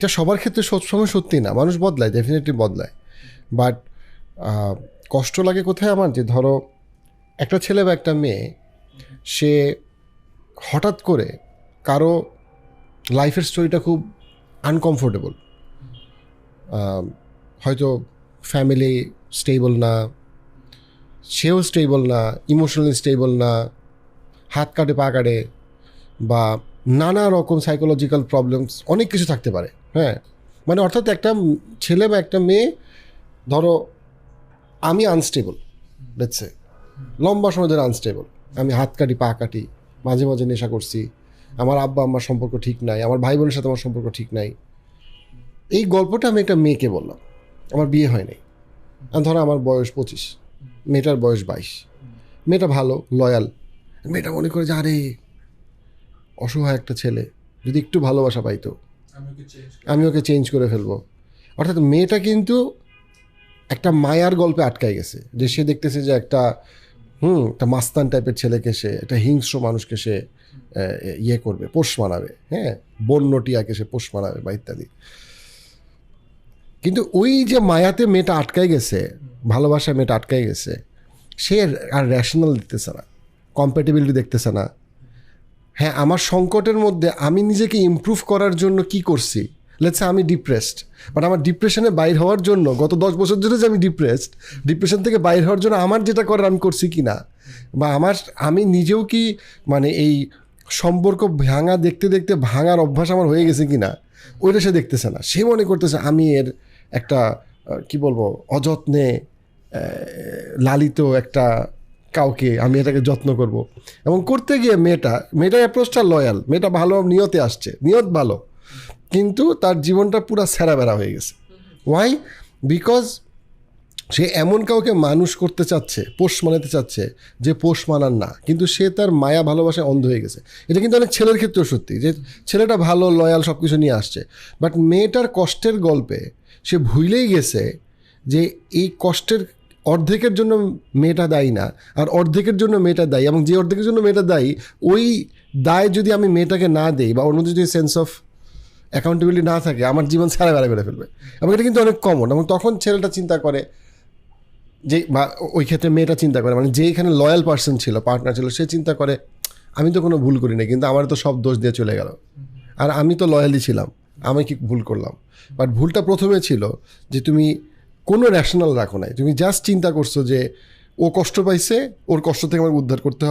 এটা সবার ক্ষেত্রে সবসময় সত্যি না, মানুষ বদলায় ডেফিনেটলি বদলায়। বাট কষ্ট লাগে কোথায় আমার? যে ধরো, একটা ছেলে বা একটা মেয়ে, সে হঠাৎ করে কারও লাইফের স্টোরিটা খুব আনকমফোর্টেবল হয়তো ফ্যামিলি স্টেবল না, সেও স্টেবল না ইমোশনালি স্টেবল না, হাত কাটে, পা কাটে, বা নানা রকম সাইকোলজিক্যাল প্রবলেমস অনেক কিছু থাকতে পারে। হ্যাঁ। মানে অর্থাৎ একটা ছেলে বা একটা মেয়ে, ধরো, আমি আনস্টেবল দেখছে লম্বা সময় ধরে আনস্টেবল আমি হাত কাটি, পা কাটি, মাঝে মাঝে নেশা করছি, আমার আব্বা আম্মার সম্পর্ক ঠিক নাই, আমার ভাই বোনের সাথে আমার সম্পর্ক ঠিক নাই। এই গল্পটা আমি একটা মেয়েকে বললাম, আমার বিয়ে হয় নাই। ধরো আমার বয়স পঁচিশ, মেয়েটার বয়স বাইশ, মেয়েটা ভালো লয়াল মেয়েটা মনে করে যে, আরে, অসহায় একটা ছেলে, যদি একটু ভালোবাসা পাইতো আমি ওকে চেঞ্জ করে ফেলব। অর্থাৎ মেয়েটা কিন্তু একটা মায়ার গল্পে আটকায় গেছে। যে সে দেখতেছে যে একটা, হুম, একটা মাস্তান টাইপের ছেলেকে সে, একটা হিংস্র মানুষকে সে ইয়ে করবে, পোষ মানাবে হ্যাঁ? বন্য টিয়াকে সে পোষ মানাবে বা ইত্যাদি। কিন্তু ওই যে মায়াতে মেয়েটা আটকায় গেছে ভালোবাসা মেয়েটা আটকায় গেছে, সে আর র্যাশনাল দেখতেছে না কম্প্যাটেবিলিটি দেখতেছে না। হ্যাঁ আমার সংকটের মধ্যে আমি নিজেকে ইমপ্রুভ করার জন্য কি করছি? লেটসে আমি ডিপ্রেসড বাট আমার ডিপ্রেশনে বাইর হওয়ার জন্য, গত দশ বছর ধরে যে আমি ডিপ্রেসড ডিপ্রেশন থেকে বাইর হওয়ার জন্য আমার যেটা করার আমি করছি কি না? বা আমার, আমি নিজেও কি মানে এই সম্পর্ক ভাঙা দেখতে দেখতে ভাঙার অভ্যাস আমার হয়ে গেছে কি না? ওইটা সে দেখতেছে না। সে মনে করতেছে আমি এর একটা কি বলব, অযত্নে লালিত একটা কাউকে, আমি এটাকে যত্ন করব। এবং করতে গিয়ে মেয়েটা, মেয়েটার অ্যাপ্রোচটা লয়াল মেয়েটা ভালো নিয়তে আসছে, নিয়ত ভালো, কিন্তু তার জীবনটা পুরো বেড়া হয়ে গেছে। ওয়াই বিকজ সে এমন কাউকে মানুষ করতে চাচ্ছে, পোষ মানাতে চাচ্ছে, যে পোষ মানার না, কিন্তু সে তার মায়া, ভালোবাসায় অন্ধ হয়ে গেছে। এটা কিন্তু অনেক ছেলের ক্ষেত্রেও সত্যি, যে ছেলেটা ভালো লয়াল সব কিছু নিয়ে আসছে। বাট মেয়েটার কষ্টের গল্পে সে ভুলেই গেছে যে এই কষ্টের অর্ধেকের জন্য মেয়েটা দায়ী না, আর অর্ধেকের জন্য মেয়েটা দায়ী, এবং যে অর্ধেকের জন্য মেয়েটা দায়ী, ওই দায় যদি আমি মেয়েটাকে না দিই বা অন্য যদি সেন্স অফ অ্যাকাউন্টেবিলিটি না থাকে, আমার জীবন সারা বেড়া করে ফেলবে। এবং এটা কিন্তু অনেক কমন এবং তখন ছেলেটা চিন্তা করে যে, বা ওই ক্ষেত্রে মেয়েটা চিন্তা করে মানে যে এখানে লয়াল পার্সন ছিল পার্টনার ছিল, সে চিন্তা করে, আমি তো কোনো ভুল করি না কিন্তু আমার তো সব দোষ দিয়ে চলে গেল। আর আমি তো লয়ালি ছিলাম, আমি কি ভুল করলাম? বাট ভুলটা প্রথমে ছিল যে, তুমি কোনো র্যাশনাল রাখো নাই। তুমি জাস্ট চিন্তা করছ যে ও কষ্ট পাইছে, ওর কষ্ট থেকে আমাকে উদ্ধার করতে হবে।